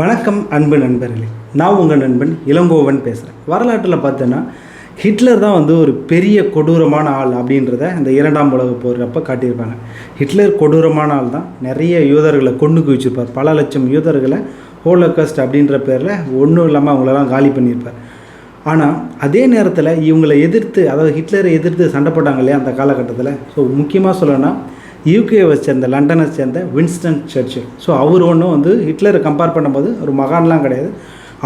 வணக்கம் அன்பு நண்பர்களே. நான் உங்கள் நண்பன் இளங்கோவன் பேசுகிறேன் வரலாற்றில் பார்த்தோன்னா ஹிட்லர் தான் வந்து ஒரு பெரிய கொடூரமான ஆள் அப்படின்றத இந்த இரண்டாம் உலக போகிறப்ப காட்டியிருப்பாங்க. ஹிட்லர் கொடூரமான ஆள் தான். நிறைய யூதர்களை கொண்டு குவிச்சிருப்பார். பல லட்சம் யூதர்களை ஹோலோகஸ்ட் அப்படின்ற பேரில் ஒன்றும் இல்லாமல் அவங்களெல்லாம் காலி பண்ணியிருப்பார். ஆனால் அதே நேரத்தில் இவங்களை எதிர்த்து அதாவது ஹிட்லரை எதிர்த்து சண்டை போட்டாங்க இல்லையா அந்த காலகட்டத்தில்? ஸோ முக்கியமாக சொல்லணும்னா யூகேவை சேர்ந்த லண்டனை சேர்ந்த வின்ஸ்டன் சர்ச்சில். ஸோ அவர் ஒன்றும் வந்து ஹிட்லரை கம்பேர் பண்ணும்போது ஒரு மகான்லாம் கிடையாது.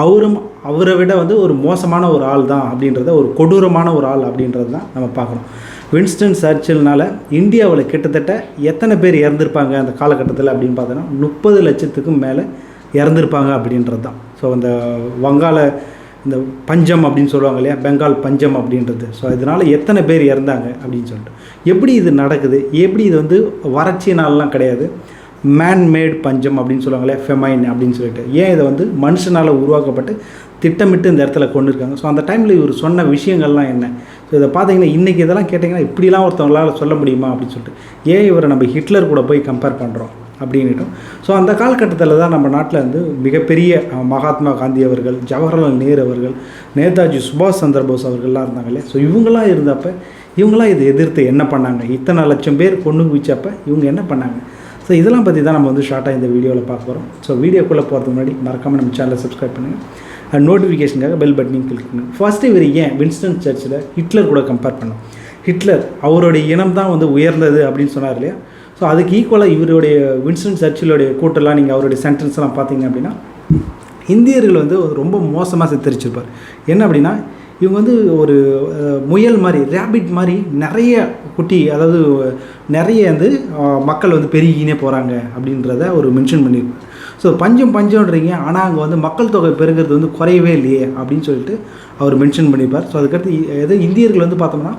அவரும் அவரை விட வந்து ஒரு மோசமான ஒரு ஆள் தான் அப்படின்றத ஒரு கொடூரமான ஒரு ஆள் அப்படின்றது தான் நம்ம பார்க்கணும். வின்ஸ்டன் சர்ச்சில்னால இந்தியாவில் கிட்டத்தட்ட எத்தனை பேர் இறந்துருப்பாங்க அந்த காலகட்டத்தில் அப்படின்னு பார்த்தோன்னா முப்பது லட்சத்துக்கும் மேலே இறந்துருப்பாங்க அப்படின்றது தான். ஸோ அந்த வங்காள இந்த பஞ்சம் அப்படின்னு சொல்லுவாங்க இல்லையா? பெங்கால் பஞ்சம் அப்படின்றது. ஸோ இதனால் எத்தனை பேர் இறந்தாங்க அப்படின்னு சொல்லிட்டு. எப்படி இது நடக்குது? எப்படி இது வந்து வறட்சினாலலாம் கிடையாது. மேன்மேட் பஞ்சம் அப்படின்னு சொல்லுவாங்க இல்லையா? ஃபெமைன் அப்படின்னு சொல்லிட்டு. ஏன் இதை வந்து மனுஷனால் உருவாக்கப்பட்டு திட்டமிட்டு இந்த இடத்துல கொண்டு இருக்காங்க? ஸோ அந்த டைமில் இவர் சொன்ன விஷயங்கள்லாம் என்ன? ஸோ இதை பார்த்தீங்கன்னா இன்றைக்கி இதெல்லாம் கேட்டிங்கன்னா இப்படிலாம் ஒருத்தவங்களால் சொல்ல முடியுமா அப்படின்னு சொல்லிட்டு. ஏன் இவரை நம்ம ஹிட்லர் கூட போய் கம்பேர் பண்ணுறோம் அப்படின்னுட்டும். ஸோ அந்த காலகட்டத்தில் தான் நம்ம நாட்டில் வந்து மிகப்பெரிய மகாத்மா காந்தி அவர்கள் ஜவஹர்லால் நேரு அவர்கள் நேதாஜி சுபாஷ் சந்திர போஸ் அவர்கள்லாம் இருந்தாங்க இல்லையா? ஸோ இவங்களாம் இருந்தப்ப இவங்களாம் இதை எதிர்த்து என்ன பண்ணாங்க? இத்தனை லட்சம் பேர் கொண்டு குவிச்சப்ப இவங்க என்ன பண்ணாங்க? ஸோ இதெல்லாம் பற்றி தான் நம்ம வந்து ஷார்ட்டாக இந்த வீடியோவில் பார்க்க போகிறோம் ஸோ வீடியோக்குள்ளே போகிறதுக்கு முன்னாடி மறக்காமல் நம்ம சேனலை சப்ஸ்கிரைப் பண்ணுங்கள் அண்ட் நோட்டிஃபிகேஷனுக்காக பெல் பட்டனையும் கிளிக் பண்ணுங்கள் ஃபர்ஸ்ட்டு இவர் ஏன் வின்ஸ்டன் சர்ச்சில் ஹிட்லர் கூட கம்பேர் பண்ணோம்? ஹிட்லர் அவருடைய இனம் தான் வந்து உயர்ந்தது அப்படின்னு சொன்னார் இல்லையா? ஸோ அதுக்கு ஈக்குவலாக இவருடைய வின்ஸ்டன் சர்ச்சிலுடைய கூட்டெல்லாம் நீங்கள் அவருடைய சென்டென்ஸ்லாம் பார்த்தீங்க அப்படின்னா இந்தியர்கள் வந்து ரொம்ப மோசமாக சித்தரிச்சிருப்பார். என்ன அப்படின்னா இவங்க வந்து ஒரு முயல் மாதிரி ரேபிட் மாதிரி நிறைய குட்டி அதாவது நிறைய வந்து மக்கள் வந்து பெருகினே போகிறாங்க அப்படின்றத ஒரு மென்ஷன் பண்ணியிருப்பார். ஸோ பஞ்சம் பஞ்சம்ன்றீங்க ஆனால் அங்கே வந்து மக்கள் தொகை பெருகிறது வந்து குறையவே இல்லையே அப்படின்னு சொல்லிட்டு அவர் மென்ஷன் பண்ணியிருப்பார். ஸோ அதுக்கடுத்து எது இந்தியர்கள் வந்து பார்த்தோம்னா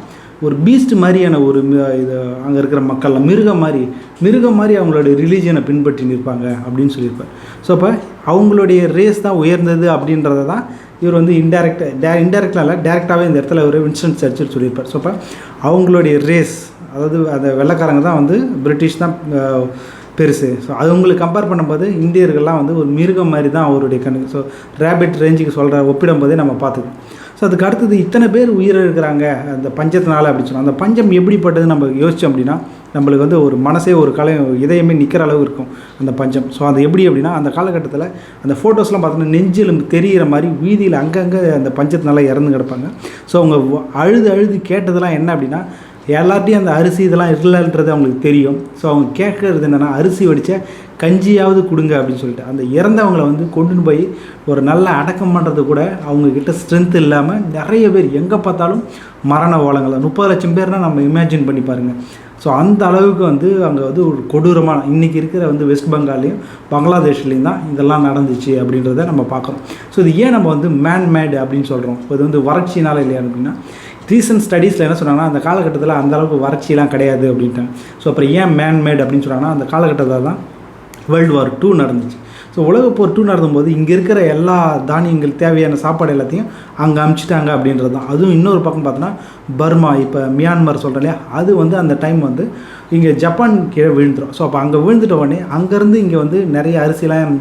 ஒரு பீஸ்ட் மாதிரியான ஒரு இது அங்கே இருக்கிற மக்கள்லாம் மிருகம் மாதிரி மிருகம் மாதிரி அவங்களுடைய ரிலீஜியனை பின்பற்றி நிற்பாங்க அப்படின்னு சொல்லியிருப்பார். ஸோ அப்போ அவங்களுடைய ரேஸ் தான் உயர்ந்தது அப்படின்றத தான் இவர் வந்து இன்டெரக்ட் டே இன்டெரக்டாக இல்லை டேரெக்டாகவே இந்த இடத்துல ஒரு வின்ஸ்டன் சர்ச்சில் சொல்லியிருப்பார். ஸோ அப்போ அவங்களுடைய ரேஸ் அதாவது அந்த வெள்ளைக்காரங்க தான் வந்து பிரிட்டிஷ் தான் பெருசு. ஸோ அது உங்களுக்கு கம்பேர் பண்ணும்போது இந்தியர்கள்லாம் வந்து ஒரு மிருகம் மாதிரி தான் அவருடைய கணக்கு ஸோ ரேபிட் ரேஞ்சுக்கு சொல்கிற ஒப்பிடும்போதே நம்ம பார்த்துக்கோம் ஸோ அதுக்கு அடுத்தது இத்தனை பேர் உயிரிழக்கிறாங்க அந்த பஞ்சத்தினால அப்படின்னு சொன்னால் அந்த பஞ்சம் எப்படிப்பட்டது நம்ம யோசித்தோம் அப்படின்னா நம்மளுக்கு வந்து ஒரு மனசே ஒரு கலை இதயமே நிற்கிற அளவு இருக்கும் அந்த பஞ்சம். ஸோ அது எப்படி அப்படின்னா அந்த காலகட்டத்தில் அந்த ஃபோட்டோஸ்லாம் பார்த்தோன்னா நெஞ்சிலும் தெரிகிற மாதிரி வீதியில் அங்கங்கே அந்த பஞ்சத்தினால இறந்து கிடப்பாங்க. ஸோ அவங்க அழுது அழுது கேட்டதெல்லாம் என்ன அப்படின்னா எல்லார்ட்டையும் அந்த அரிசி இதெல்லாம் இல்லைன்றது அவங்களுக்கு தெரியும். ஸோ அவங்க கேட்குறது என்னென்னா அரிசி வடித்த கஞ்சியாவது கொடுங்க அப்படின்னு சொல்லிட்டு. அந்த இறந்தவங்களை வந்து கொண்டுன்னு போய் ஒரு நல்ல அடக்கம் பண்ணுறது கூட அவங்கக்கிட்ட ஸ்ட்ரென்த் இல்லாமல் நிறைய பேர் எங்கே பார்த்தாலும் மரண ஓலங்கள். முப்பது லட்சம் பேர்னால் நம்ம இமேஜின் பண்ணி பாருங்கள் ஸோ அந்த அளவுக்கு வந்து அங்கே வந்து ஒரு கொடூரமான இன்றைக்கி இருக்கிற வந்து வெஸ்ட் பெங்கால்லையும் பங்களாதேஷ்லேயும் தான் இதெல்லாம் நடந்துச்சு அப்படின்றத நம்ம பார்க்குறோம். ஸோ இது ஏன் நம்ம வந்து மேன் மேடு அப்படின்னு சொல்கிறோம் இது வந்து வறட்சினால இல்லையா அப்படின்னா ரீசன்ட் ஸ்டடீஸில் என்ன சொன்னாங்கன்னா அந்த காலகட்டத்தில் அந்தளவுக்கு வறட்சியெலாம் கிடையாது அப்படின்ட்டாங்க. ஸோ அப்புறம் ஏன் மேன்மேட் அப்படின்னு சொன்னாங்கன்னா அந்த காலகட்டத்தில் தான் வேர்ல்டு வார் டூ நடந்துச்சு. ஸோ உலகப்போர் டூ நடத்தும்போது இங்கே இருக்கிற எல்லா தானியங்கள் தேவையான சாப்பாடு எல்லாத்தையும் அங்கே அமுச்சிட்டாங்க அப்படின்றது தான். அதுவும் இன்னொரு பக்கம் பார்த்தோன்னா பர்மா இப்போ மியான்மர் சொல்கிறேன் இல்லையா? அது வந்து அந்த டைம் வந்து இங்கே ஜப்பான் கீழே விழுந்துடும் ஸோ அப்போ அங்கே விழுந்துட்ட உடனே அங்கேருந்து இங்கே வந்து நிறைய அரிசிலாம்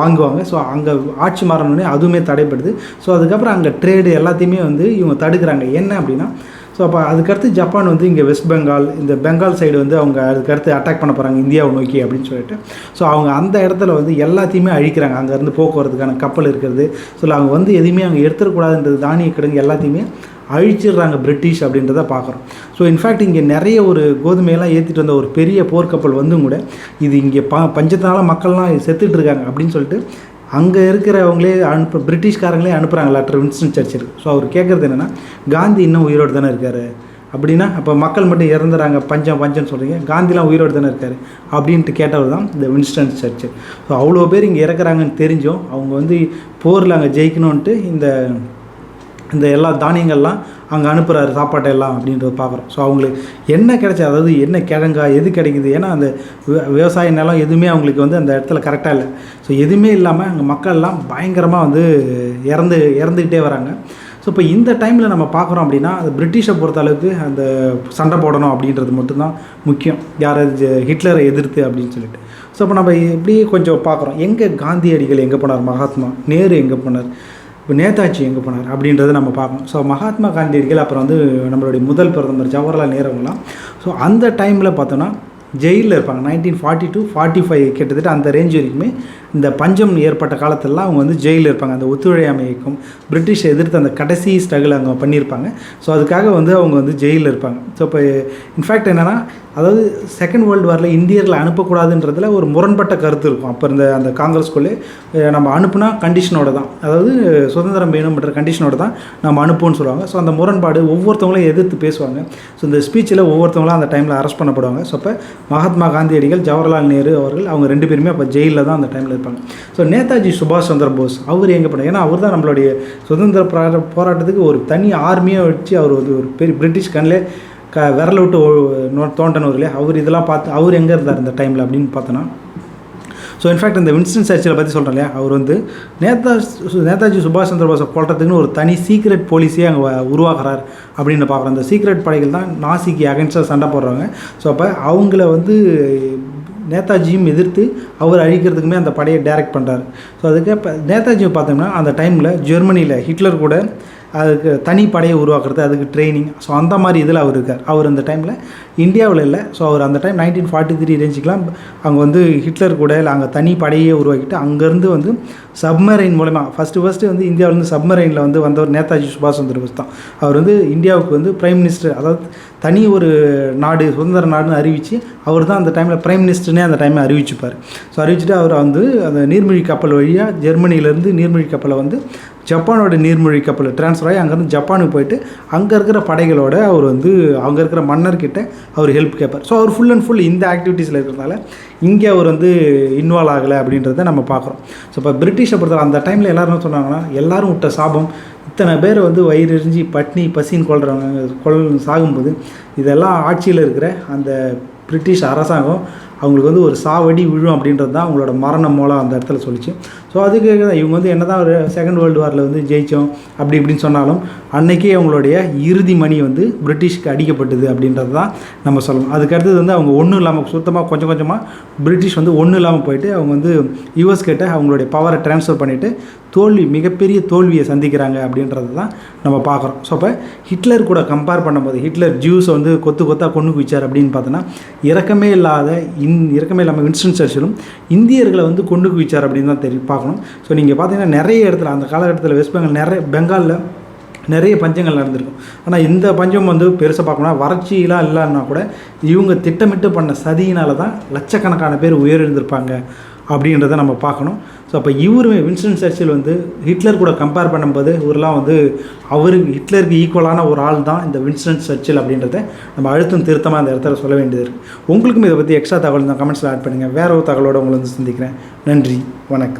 வாங்குவாங்க. ஸோ அங்கே ஆட்சி மாறினோடனே அதுவுமே தடைப்படுது ஸோ அதுக்கப்புறம் அங்கே ட்ரேடு எல்லாத்தையுமே வந்து இவங்க தடுக்கிறாங்க. என்ன அப்படின்னா ஸோ அப்போ அதுக்கடுத்து ஜப்பான் வந்து இங்கே வெஸ்ட் பெங்கால் இந்த பெங்கால் சைடு வந்து அவங்க அதுக்கடுத்து அட்டாக் பண்ண போகிறாங்க இந்தியாவை நோக்கி அப்படின்னு சொல்லிட்டு. ஸோ அவங்க அந்த இடத்துல வந்து எல்லாத்தையுமே அழிக்கிறாங்க. அங்கேருந்து போக்குவரத்துக்கான கப்பல் இருக்கிறது. ஸோ அவங்க வந்து எதுவுமே அங்கே எடுத்துடக்கூடாதுன்றது தானிய கிடங்கு எல்லாத்தையுமே அழிச்சிடுறாங்க பிரிட்டிஷ் அப்படின்றத பார்க்குறோம். ஸோ இன்ஃபேக்ட் இங்கே நிறைய ஒரு கோதுமையெல்லாம் ஏற்றிட்டு வந்த ஒரு பெரிய போர்க்கப்பல் வந்தும் கூட இது இங்கே ப பஞ்சத்தினால மக்கள்லாம் செத்துட்டு இருக்காங்க அப்படின்னு சொல்லிட்டு அங்கே இருக்கிறவங்களே அனுப்பு பிரிட்டிஷ்காரங்களே அனுப்புகிறாங்க லெட்டர் வின்ஸ்டன் சர்ச்சில் ஸோ அவர் கேட்குறது என்னென்னா காந்தி இன்னும் உயிரோடு தானே இருக்கார்? அப்படின்னா அப்போ மக்கள் மட்டும் இறந்துறாங்க பஞ்சம் பஞ்சம்னு சொல்கிறீங்க காந்திலாம் உயிரோடு தானே இருக்கார்? அப்படின்ட்டு கேட்டவர் தான் இந்த வின்ஸ்டன் சர்ச்சு ஸோ அவ்வளோ பேர் இங்கே இறக்குறாங்கன்னு தெரிஞ்சும் அவங்க வந்து போரில் அங்கே ஜெயிக்கணுன்ட்டு இந்த இந்த எல்லா தானியங்கள்லாம் அங்கே அனுப்புகிறாரு சாப்பாட்டை எல்லாம் அப்படின்றத பார்க்குறோம். ஸோ அவங்களுக்கு என்ன கிடைச்ச அதாவது என்ன கிழங்கா எது கிடைக்குது? ஏன்னா அந்த வி- விவசாய நிலம் எதுவுமே அவங்களுக்கு வந்து அந்த இடத்துல கரெக்டாக இல்லை. ஸோ எதுவுமே இல்லாமல் அங்கே மக்கள்லாம் பயங்கரமாக வந்து இறந்து இறந்துக்கிட்டே வராங்க. ஸோ இப்போ இந்த டைமில் நம்ம பார்க்குறோம் அப்படின்னா அது பிரிட்டிஷை பொறுத்த அளவுக்கு அந்த சண்டை போடணும் அப்படின்றது மட்டும்தான் முக்கியம். யார் ஹிட்லரை எதிர்த்து அப்படின்னு சொல்லிட்டு. ஸோ இப்போ நம்ம இப்படியே கொஞ்சம் பார்க்குறோம். எங்கே காந்தியடிகள் எங்கே போனார்? மகாத்மா நேரு எங்கே போனார்? இப்போ நேதாஜி எங்கே போனார் அப்படின்றத நம்ம பார்க்கணும். ஸோ மகாத்மா காந்தியடிகள் அப்புறம் வந்து நம்மளுடைய முதல் பிரதமர் ஜவஹர்லால் நேருங்களாம் ஸோ அந்த டைமில் பார்த்தோன்னா ஜெயிலில் இருப்பாங்க. Nineteen forty two forty five கிட்டத்தட்ட அந்த ரேஞ்ச் வரைக்குமே இந்த பஞ்சம் ஏற்பட்ட காலத்திலலாம் அவங்க வந்து ஜெயிலில் இருப்பாங்க. அந்த ஒத்துழையாமை இயக்கம் பிரிட்டிஷ் எதிர்த்து அந்த கடைசி ஸ்ட்ரகிள் அவங்க பண்ணியிருப்பாங்க. ஸோ அதுக்காக வந்து அவங்க வந்து ஜெயிலில் இருப்பாங்க. ஸோ இப்போ இன்ஃபேக்ட் என்னென்னா அதாவது செகண்ட் வேர்ல்டு வாரில் இந்தியர்களை அனுப்பக்கூடாதுன்றதுல ஒரு முரண்பட்ட கருத்து இருக்கும். அப்போ இருந்த அந்த காங்கிரஸ்குள்ளே நம்ம அனுப்புனா கண்டிஷனோட தான். அதாவது சுதந்திரம் வேணும்ன்ற கண்டிஷனோட தான் நம்ம அனுப்புவோம்னு சொல்லுவாங்க. ஸோ அந்த முரண்பாடு ஒவ்வொருத்தவங்களையும் எதிர்த்து பேசுவாங்க. ஸோ இந்த ஸ்பீச்சில் ஒவ்வொருத்தவங்களும் அந்த டைமில் அரெஸ்ட் பண்ணப்படுவாங்க. ஸோ அப்போ மகாத்மா காந்தியடிகள் ஜவஹர்லால் நேரு அவர்கள் அவங்க ரெண்டு பேருமே அப்போ ஜெயிலில் தான் அந்த டைமில் இருப்பாங்க. ஸோ நேதாஜி சுபாஷ் சந்திர போஸ் அவர் எங்கே பண்ணார்? ஏன்னா அவர் தான் நம்மளுடைய சுதந்திர போரா- போராட்டத்துக்கு ஒரு தனி ஆர்மியை வச்சு அவர் வந்து ஒரு பெரிய பிரிட்டிஷ் கண்ணில் க விரல விட்டு நோ- தோண்டனவர் இல்லையா? அவர் இதெல்லாம் பார்த்து அவர் எங்கே இருந்தார் இந்த டைமில் அப்படின்னு பார்த்தோன்னா? ஸோ இன்ஃபேக்ட் இந்த வின்ஸ்டன் சர்ச்சில் பற்றி சொல்கிறேன் இல்லையா? அவர் வந்து நேதா சு- நேதாஜி சுபாஷ் சந்திர போஸை கொல்றதுக்குன்னு ஒரு தனி சீக்ரெட் போலீஸே அங்கே உருவாகிறார் அப்படின்னு பார்க்குறோம். அந்த சீக்ரெட் படைகள் தான் நாசிக்கு அகென்ஸ்டாக சண்டை போடுறாங்க ஸோ அப்போ அவங்கள வந்து நேதாஜியும் எதிர்த்து அவர் அழிக்கிறதுக்குமே அந்த படையை டைரக்ட் பண்ணுறாரு ஸோ அதுக்கு இப்போ நேதாஜியை பார்த்தோம்னா அந்த டைமில் ஜெர்மனியில் ஹிட்லர் கூட அதுக்கு தனி படையை உருவாக்குறது அதுக்கு ட்ரைனிங் ஸோ அந்த மாதிரி இதில் அவர் இருக்கார். அவர் அந்த டைமில் இந்தியாவில் இல்லை. ஸோ அவர் அந்த டைம் நைன்டீன் ஃபார்ட்டி த்ரீ ரேஞ்சுக்கெலாம் அங்கே வந்து ஹிட்லர் கூட இல்லை அங்கே தனி படையே உருவாக்கிட்டு அங்கேருந்து வந்து சப்மரைன் மூலமாக ஃபஸ்ட்டு ஃபஸ்ட்டு வந்து இந்தியாவிலேருந்து சப்மரைனில் வந்து வந்தவர் நேதாஜி சுபாஷ் சந்திர போஸ் தான். அவர் வந்து இந்தியாவுக்கு வந்து பிரைம் மினிஸ்டர் அதாவது தனி ஒரு நாடு சுதந்திர நாடுன்னு அறிவித்து அவர் தான் அந்த டைமில் பிரைம் மினிஸ்டர்னே அந்த டைமில் அறிவிச்சுப்பார். ஸோ அறிவிச்சுட்டு அவர் வந்து அந்த நீர்மொழி கப்பல் வழியாக ஜெர்மனியிலேருந்து நீர்மொழி கப்பலை வந்து ஜப்பானோட நீர்மூழ்கி கப்பலில் ட்ரான்ஸ்ஃபர் ஆகி அங்கேருந்து ஜப்பானுக்கு போயிட்டு அங்கே இருக்கிற படைகளோட அவர் வந்து அங்கே இருக்கிற மன்னர்கிட்ட அவர் ஹெல்ப் கேட்பார் ஸோ அவர் ஃபுல் அண்ட் ஃபுல் இந்த ஆக்டிவிட்டீஸில் இருக்கிறதுனால இங்கே அவர் வந்து இன்வால்வ் ஆகலை அப்படின்றத நம்ம பார்க்குறோம். ஸோ இப்போ பிரிட்டிஷை பொறுத்தவரை அந்த டைமில் எல்லாரும் என்ன சொன்னாங்கன்னா எல்லாரும் விட்ட சாபம் இத்தனை பேர் வந்து வயிறு எரிஞ்சு பட்னி பசின்னு கொள்றவங்க கொள் சாகும்போது இதெல்லாம் ஆட்சியில் இருக்கிற அந்த பிரிட்டிஷ் அரசாங்கம் அவங்களுக்கு வந்து ஒரு சாவடி விழும் அப்படின்றது தான் அவங்களோட மரண மூலம் அந்த இடத்துல சொல்லிச்சு. ஸோ அதுக்கு இவங்க வந்து என்ன தான் ஒரு செகண்ட் வேர்ல்டு வாரில் வந்து ஜெயித்தோம் அப்படி இப்படின்னு சொன்னாலும் அன்னைக்கே அவங்களுடைய இறுதி மணி வந்து பிரிட்டிஷ்க்கு அடிக்கப்பட்டது அப்படின்றது தான் நம்ம சொல்லணும். அதுக்கு அடுத்தது வந்து அவங்க ஒன்றும் இல்லாமல் சுத்தமாக கொஞ்சம் கொஞ்சமாக பிரிட்டிஷ் வந்து ஒன்றும் இல்லாமல் போயிட்டு அவங்க வந்து யூஎஸ் கிட்ட அவங்களுடைய பவரை ட்ரான்ஸ்ஃபர் பண்ணிவிட்டு தோல்வி மிகப்பெரிய தோல்வியை சந்திக்கிறாங்க அப்படின்றது தான் நம்ம பார்க்குறோம். ஸோ அப்போ ஹிட்லர் கூட கம்பேர் பண்ணும்போது ஹிட்லர் ஜூஸை வந்து கொத்து கொத்தாக கொண்டு குவிச்சார் அப்படின்னு பார்த்தோன்னா இறக்கமே இல்லாத இன் இறக்கமே இல்லாமல் வின்ஸ்டன் சர்ச்சிலும் இந்தியர்களை வந்து கொண்டு குவிச்சார் அப்படின்னு தான் தெரியும் பார்க்கணும். ஸோ நீங்கள் பார்த்தீங்கன்னா நிறைய இடத்துல அந்த காலகட்டத்தில் வெஸ்ட் பெங்கால் நிறைய பெங்காலில் நிறைய பஞ்சங்கள் நடந்திருக்கும். ஆனால் இந்த பஞ்சம் வந்து பெருசாக பார்க்கணும்னா வறட்சியெலாம் இல்லைன்னா கூட இவங்க திட்டமிட்டு பண்ண சதியினால தான் லட்சக்கணக்கான பேர் உயிரிழந்திருப்பாங்க அப்படின்றத நம்ம பார்க்கணும். ஸோ அப்போ இவருமே வின்ஸ்டன் சர்ச்சில் வந்து ஹிட்லர் கூட கம்பேர் பண்ணும்போது இவரெலாம் வந்து அவருக்கு ஹிட்லருக்கு ஈக்குவலான ஒரு ஆள் தான் இந்த வின்ஸ்டன் சர்ச்சில் அப்படின்றத நம்ம அழுத்தம் திருத்தமாக அந்த இடத்துல சொல்ல வேண்டியது இருக்குது உங்களுக்கும் இதை பற்றி எக்ஸ்ட்ரா தகவல் தான் கமெண்ட்ஸில் ஆட் பண்ணுங்கள் வேற ஒரு தகவலோடு உங்களை வந்து சந்திக்கிறேன். நன்றி. வணக்கம்.